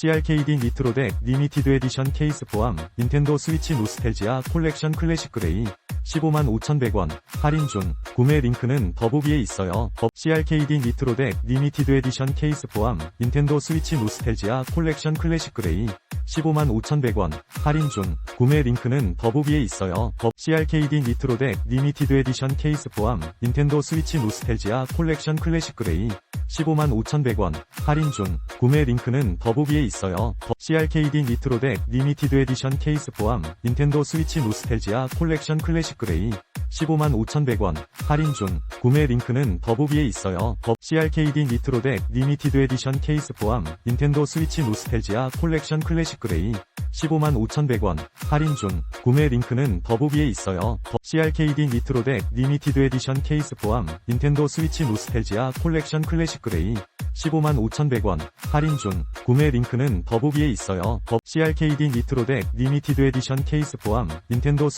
CRKD 니트로덱 리미티드 에디션 케이스 포함 닌텐도 스위치 노스텔지아 콜렉션 클래식 그레이 15만 5,100원 할인 중 구매 링크는 더보기에 있어요. 더 CRKD 니트로덱 리미티드 에디션 케이스 포함 닌텐도 스위치 노스텔지아 콜렉션 클래식 그레이 15만 5,100원 할인 중 구매 링크는 더보기에 있어요. 더 CRKD 니트로덱 리미티드 에디션 케이스 포함 닌텐도 스위치 노스텔지아 콜렉션 클래식 그레이 15만 5,100원 할인 중 구매 링크는 더보기에 있어요. 더 CRKD 니트로덱 리미티드 에디션 케이스 포함 닌텐도 스위치 노스텔지아 콜렉션 클래식 그레이 15만 5,100원 할인 중 구매 링크는 더보기에 있어요. 더 CRKD 니트로덱 리미티드 에디션 케이스 포함 닌텐도 스위치 노스텔지아 콜렉션 클래식 그레이 15만 5,100원 할인 중 구매 링크는 더보기에 있어요. 더 CRKD 니트로덱 리미티드 에디션 케이스 포함 닌텐도 스위치 노스텔지아 콜렉션 클래식 그레이 15만 5,100원. 할인 중. 구매 링크는 더보기에 있어요. 더 CRKD 니트로 덱 리미티드 에디션 케이스 포함. 닌텐도 스위치